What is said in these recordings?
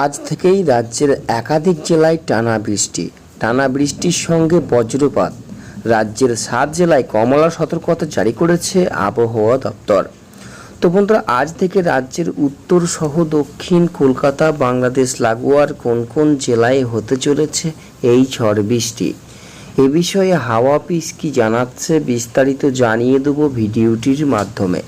আজ থেকেই রাজ্যের একাধিক জেলায় টানা বৃষ্টি। টানা বৃষ্টির সঙ্গে বজ্রপাত। রাজ্যের সাত জেলায় কমলা সতর্কতা জারি করেছে আবহাওয়া দপ্তর। তো বন্ধুরা, আজ থেকে রাজ্যের উত্তর সহ দক্ষিণ কলকাতা, বাংলাদেশ, লাগোয়ার কোন কোন জেলায় হতে চলেছে এই ঝড় বৃষ্টি? এ বিষয়ে হাওয়া পিস কি জানাচ্ছে বিস্তারিত জানিয়ে দেবো ভিডিওটির মাধ্যমে।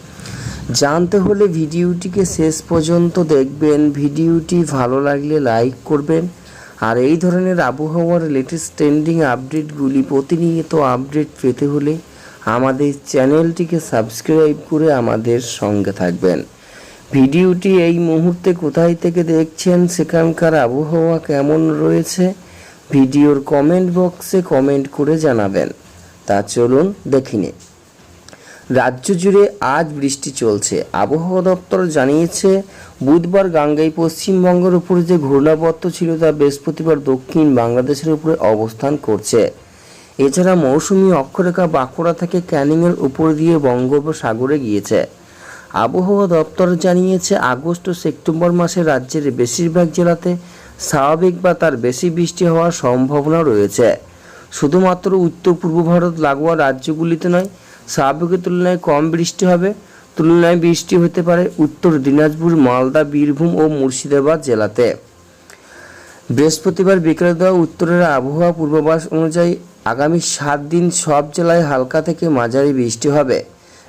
জানতে হলে ভিডিওটিকে শেষ পর্যন্ত দেখবেন। ভিডিওটি ভালো লাগলে লাইক করবেন। আর এই ধরনের আবহাওয়ার লেটেস্ট ট্রেন্ডিং আপডেটগুলি প্রতিনিয়ত আপডেট পেতে হলে আমাদের চ্যানেলটিকে সাবস্ক্রাইব করে আমাদের সঙ্গে থাকবেন। ভিডিওটি এই মুহূর্তে কোথায় থেকে দেখছেন, সেখানকার আবহাওয়া কেমন রয়েছে, ভিডিওর কমেন্ট বক্সে কমেন্ট করে জানাবেন। তা চলুন দেখিনি রাজ্য জুড়ে আজ বৃষ্টি চলছে। আবহাওয়া দপ্তর জানিয়েছে, বুধবার গাঙ্গাই পশ্চিমবঙ্গের উপরে যে ঘূর্ণাবর্ত ছিল তা বৃহস্পতিবার দক্ষিণ বাংলাদেশের উপরে অবস্থান করছে। এছাড়া মৌসুমী অক্ষরেখা বাঁকুড়া থেকে ক্যানিংয়ের উপর দিয়ে বঙ্গোপসাগরে গিয়েছে। আবহাওয়া দপ্তর জানিয়েছে, আগস্ট ও সেপ্টেম্বর মাসে রাজ্যের বেশিরভাগ জেলাতে স্বাভাবিক বা তার বেশি বৃষ্টি হওয়ার সম্ভাবনা রয়েছে। শুধুমাত্র উত্তর পূর্ব ভারত, লাগোয়া রাজ্যগুলিতে নয় স্বাভাবিকের তুলনায় কম বৃষ্টি হবে। তুলনায় বৃষ্টি হতে পারে উত্তর দিনাজপুর, মালদা, বীরভূম ও মুর্শিদাবাদ জেলাতে। বৃহস্পতিবার বিকেলে দেওয়া উত্তরের আবহাওয়া পূর্বাভাস অনুযায়ী আগামী সাত দিন সব জেলায় হালকা থেকে মাঝারি বৃষ্টি হবে।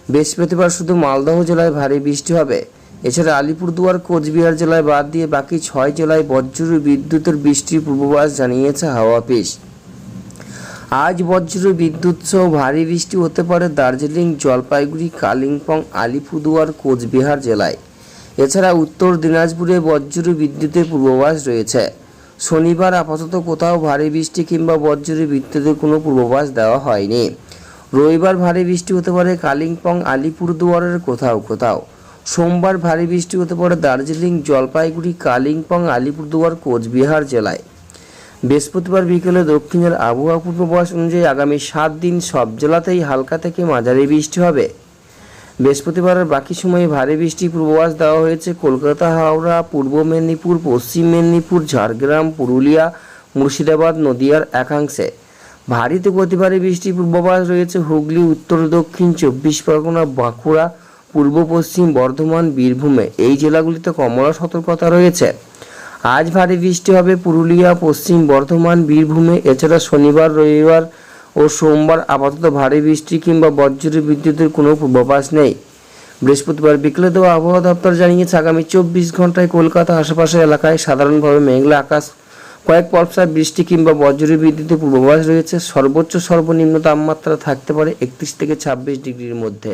বৃহস্পতিবার শুধু মালদহ জেলায় ভারী বৃষ্টি হবে। এছাড়া আলিপুরদুয়ার, কোচবিহার জেলায় বাদ দিয়ে বাকি ছয় জেলায় বজ্র বিদ্যুতের বৃষ্টির পূর্বাভাস জানিয়েছে হাওয়া অফিস। আজ বজ্র বিদ্যুৎ সহ ভারী বৃষ্টি হতে পারে দার্জিলিং, জলপাইগুড়ি, কালিম্পং, আলিপুরদুয়ার, কোচবিহার জেলায়। এছাড়া উত্তর দিনাজপুরে বজ্র বিদ্যুতের পূর্বাভাস রয়েছে। শনিবার আপাতত কোথাও ভারী বৃষ্টি কিংবা বজ্র বিদ্যুতের কোনো পূর্বাভাস দেওয়া হয়নি। রবিবার ভারী বৃষ্টি হতে পারে কালিম্পং, আলিপুরদুয়ারের কোথাও কোথাও। সোমবার ভারী বৃষ্টি হতে পারে দার্জিলিং, জলপাইগুড়ি, কালিম্পং, আলিপুরদুয়ার, কোচবিহার জেলায়। বৃহস্পতিবার বিকেলে দক্ষিণের আবহাওয়া পূর্বাভাস অনুযায়ী আগামী সাত দিন সব জেলাতেই হালকা থেকে মাঝারি বৃষ্টি হবে। বৃহস্পতিবারের বাকি সময়ে ভারী বৃষ্টির পূর্বাভাস দেওয়া হয়েছে কলকাতা, হাওড়া, পূর্ব মেদিনীপুর, পশ্চিম মেদিনীপুর, ঝাড়গ্রাম, পুরুলিয়া, মুর্শিদাবাদ, নদিয়ার একাংশে। ভারী অতি ভারী বৃষ্টির পূর্বাভাস রয়েছে হুগলি, উত্তর দক্ষিণ, চব্বিশ পরগনা, বাঁকুড়া, পূর্ব পশ্চিম বর্ধমান, বীরভূমে। এই জেলাগুলিতে কমলা সতর্কতা রয়েছে। আজ ভারী বৃষ্টি হবে পুরুলিয়া, পশ্চিম বর্ধমান, বীরভূমে। এছাড়া শনিবার, রবিবার ও সোমবার আপাতত ভারী বৃষ্টি কিংবা বজ্র বিদ্যুতের কোনো পূর্বাভাস নেই। বৃহস্পতিবার বিকেলে দেওয়া আবহাওয়া দপ্তর জানিয়েছে, আগামী চব্বিশ ঘন্টায় কলকাতা আশেপাশের এলাকায় সাধারণভাবে মেঘলা আকাশ, কয়েক পর্সায় বৃষ্টি কিংবা বজ্র বিদ্যুতের পূর্বাভাস রয়েছে। সর্বোচ্চ সর্বনিম্ন তাপমাত্রা থাকতে পারে একত্রিশ থেকে ছাব্বিশ ডিগ্রির মধ্যে।